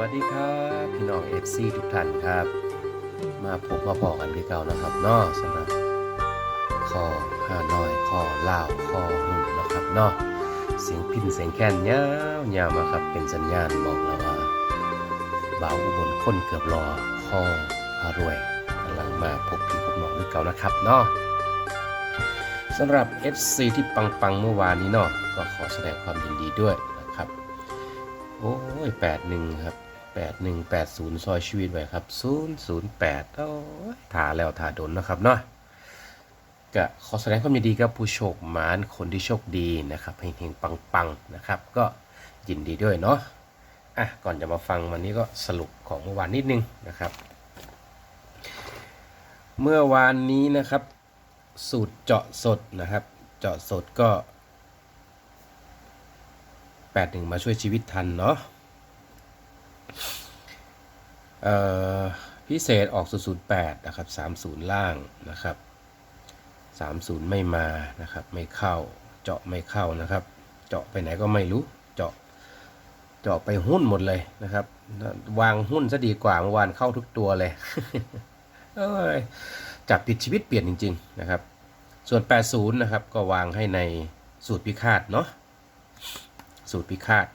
วัสดีครับพี่น้องเอฟซีทุกท่านครับ มาพบมาพอกันที่เก่านะครับเนาะสำหรับคอห้าน้อยคอลาวคอหุ่นนะครับเนาะเสียงพินเสียงแค้นยาวยาวมาครับเป็นสัญญาณบอกเราว่าบ่าวอุบลคนเกือบรอคอพารวยกำลังมาพบพี่พบน้องที่เก่านะครับเนาะสำหรับ FC ที่ปังๆเมื่อวานนี้เนาะก็ขอแสดงความยินดีด้วยนะครับ โอ้ยแปดหนึ่งครับ แปดหนึ่งแปดศูนย์ซอยชีวิตไว้ครับศูนย์ศูนย์แปดโอ้ยถาแล้วถาดนนะครับเนาะก็ขอแสดงความยินดีกับผู้โชคหมานคนที่โชคดีนะครับเฮงๆปังๆนะครับ ก็ยินดีด้วยเนาะอะก่อนจะมาฟังวันนี้ก็สรุปของเมื่อวานนิดนึงนะครับ เมื่อวานนี้นะครับ สูตรเจาะสดนะครับ เจาะสดก็81มาช่วยชีวิตทันเนาะ พิเศษออก008นะครับ30 ล่างนะครับ 30 ไม่มานะครับ ไม่เข้าเจาะไม่เข้านะครับ เจาะไปไหนก็ไม่รู้เจาะเจาะไปหุ้นหมดเลยนะครับ วางหุ้นซะดีกว่าเมื่อวานเข้าทุกตัวเลยเอ้ยจับผิดชีวิตเปลี่ยนจริง ๆ นะครับ ส่วน 80 นะครับ ก็วางให้ในสูตรพิฆาตเนาะสูตรพิฆาต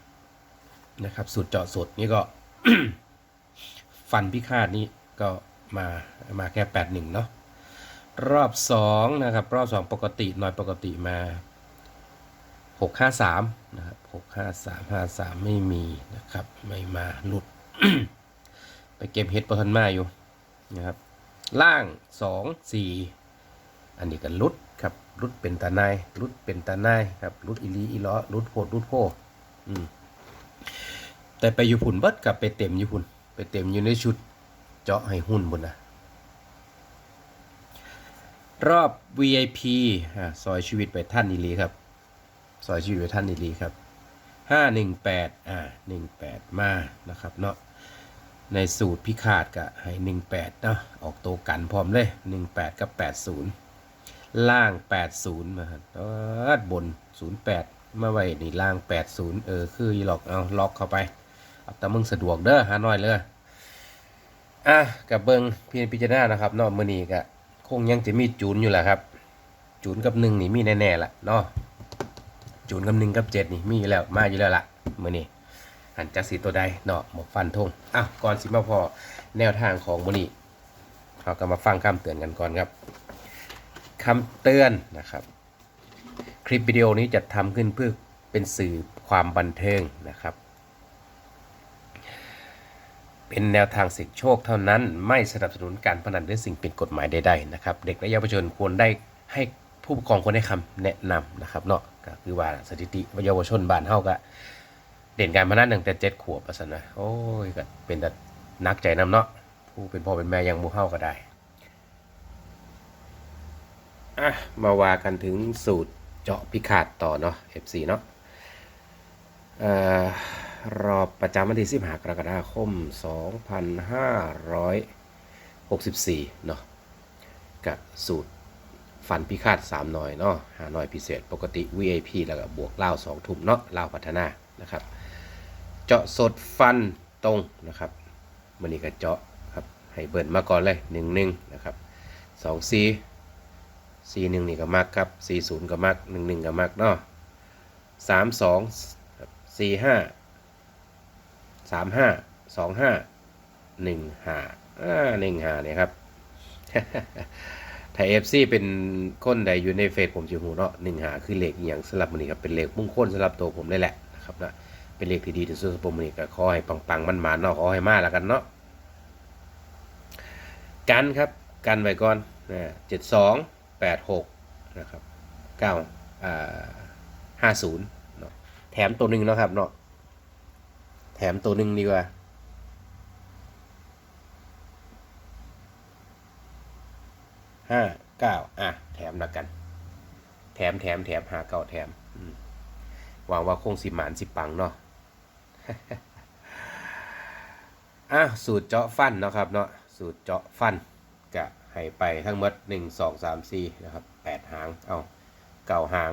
นะครับ สูตรเจาะสดนี่ก็ ฟันพิฆาตนี่ก็มามาแค่แปดหนึ่งเนาะรอบสองนะครับ รอบสองปกติหน่อยปกติมาหกห้าสามนะครับหกห้าสามห้าสามไม่มีนะครับ ไม่มาหลุด ไปเก็บเฮดปทันมาอยู่นะครับ ล่างสองสี่อันนี้ก็ลุดครับลุดเป็นตาในายลุดเป็นตาในายครับลุดอีหลีอีล้อลุดโพดลุดโพอืมแต่ไปอยู่พุ่นเบิดกับไปเต็มอยู่พุ่น ไปเต็มอยู่ในชุดเจาะให้หุ้นบนนะรอบ VIP อ่าซอยชีวิตไปท่านอีลีครับซอยชีวิตไปท่านอีลีครับห้าหนึ่งแปดอ่าหนึ่งแปดมานะครับเนาะในสูตรพิฆาตกับให้18เนาะออกโตกันพร้อมเลย18กับ80ล่าง 80 มาครับบน 08 มาไว้นี่ล่าง 80 เออ คืออีลอกเอาล็อกเข้าไป เอาแต่มึงสะดวกเด้อหาน่อยเลยอะกับเบิงเพียงพิจารณานะครับเนาะมื้อนี้ก็คงยังจะมีจูนอยู่แหละครับ จูนกับหนึ่งนี่มีแน่ๆล่ะเนาะจูนกับหนึ่งกับเจ็ดนี่มีอยู่แล้วมาอยู่แล้วละมื้อนี้หันจากสีตัวใดเนาะหมกฟันทงอะก่อนสิมาพอแนวทางของมุนีเราก็มาฟังคำเตือนกันก่อนครับคำเตือนนะครับ คลิปวิดีโอนี้จะทำขึ้นเพื่อเป็นสื่อความบันเทิงนะครับ เป็นแนวทางเสี่ยงโชคเท่านั้น ไม่สนับสนุนการพนันหรือสิ่งผิดกฎหมายใดๆนะครับ เด็กและเยาวชนควรได้ให้ผู้ปกครองควรได้คำแนะนำนะครับเนาะก็คือว่าสถิติเยาวชนบ้านเฮาก็เด่นการพนันตั้งแต่เจ็ดขวบอะสันนะโอ้ยก็เป็นแต่นักใจนำเนาะผู้เป็นพ่อเป็นแม่ยังมูเฮาก็ได้อะมาว่ากันถึงสูตรเจาะพิขาดต่อเนาะ FC เนาะเอ่อ รอบประจำวันที่15กรกฎาคม 2564 เนาะกับสูตรฟันพิฆาต3หน่อยเนาะหาหน่อยพิเศษปกติ VIP แล้วก็บวกเล่า2ทุ่มเนาะเล่าพัฒนานะครับ เจาะสดฟันตรงนะครับมันนี้ก็เจาะครับให้เบิร์นมาก่อนเลยหนึ่งหนึ่งนะครับสองสี่สี่หนึ่งนี่ก็มักครับสี่ศูนย์ก็มักหนึ่งหนึ่งก็มักเนาะสามสอง สามห้าสองห้าหนึ่งห้าอ่าหนึ่งห้าเนี่ยครับถ้าเอฟซีเป็นคนใดอยู่ในเฟซผมจะหูเนาะหนึ่งหาคือเลขอย่างสำหรับมันนี้ครับเป็นเลขมุ่งค้นสำหรับตัวผมเลยแหละนะครับนะเป็นเลขที่ดีที่สุดสำหรับผมนี่ก็ขอให้ปังๆมันมาเนาะขอให้มาแล้วกันเนาะกันครับกันไว้ก่อนนะเจ็ดสองแปดหกนะครับเก้าอ่าห้าศูนย์เนาะแถมตัวหนึ่งเนาะครับเนาะ ถมตัวหนึ่งดีกว่า ห้าเก้าอะ แถมละกัน แถมแถมแถมหาเก้าแถมหวังว่าคงสิหมานสิปังเนาะอะสูตรเจาะฟันเนาะครับเนาะ สูตรเจาะฟันกะให้ไปทั้งหมดหนึ่งสองสามสี่นะครับแปดหาง เอาเก้าหาง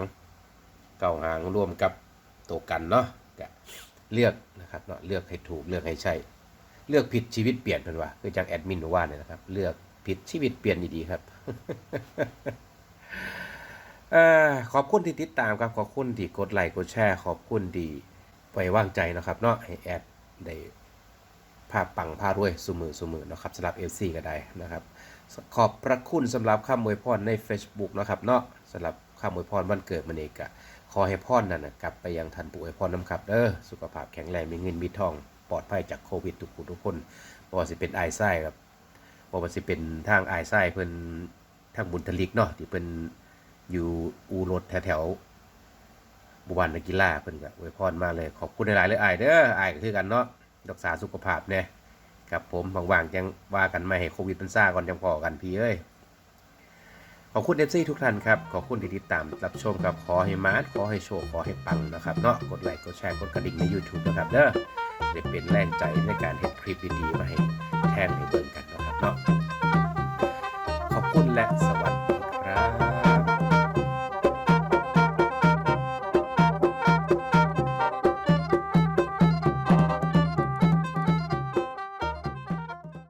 เก้าหางรวมกับตัวกันเนาะกะ เลือกนะครับเนาะเลือกให้ถูกเลือกให้ใช่ เลือกผิดชีวิตเปลี่ยนเป็นว่าคือจังแอดมินว่าเนี่ยนะครับ เลือกผิดชีวิตเปลี่ยนดีๆครับอขอบคุณที่ติดตามครับ ขอบคุณที่กดไลค์กดแชร์ ขอบคุณที่ไว้วางใจนะครับเนาะให้แอดได้ภาพปังภาพรวยสมือสมือเนาะครับสำหรับ FC ก็ได้นะครับ ขอบพระคุณสำหรับคำอวยพรใน Facebook นะครับเนาะสำหรับคำอวยพรวันเกิดมันเอกะ ขอให้พรนั่นนะกลับไปยังทันปู่อวยพรน้ำครับเด้อสุขภาพแข็งแรงมีเงินมีทอง ปลอดภัยจากโควิดทุกคนทุกคนบ่ว่าสิเป็นไอไส้ครับบ่ว่าสิเป็นทางไอไส้เพิ่นทางบุญทลิกเนาะที่เพิ่นอยู่อูรถแถวบุวันนักกีฬาเพิ่นก็อวยพรมาเลยขอบคุณหลายๆเลยไอายเด้อไอายก็คือกันเนาะรักษาสุขภาพแน่ครับผมว่างๆจังว่ากันไม่ให้โควิดมันซ่าก่อนจังพอกันพี่เอ้ย อบคุณเอฟซีทุกท่านครับ ขอบคุณที่ติดตามรับชมกับ ขอให้มาร์ขอให้โชค ขอให้ปังนะครับเนาะ กดไลค์ กดแชร์ กดกระดิ่งใน YouTube นะครับเด้อจะเป็นแรงใจในการเฮ็ดคลิปดีๆมาให้แทนให้เบิ่งกันนะครับเนาะ ขอบคุณและสวัสดี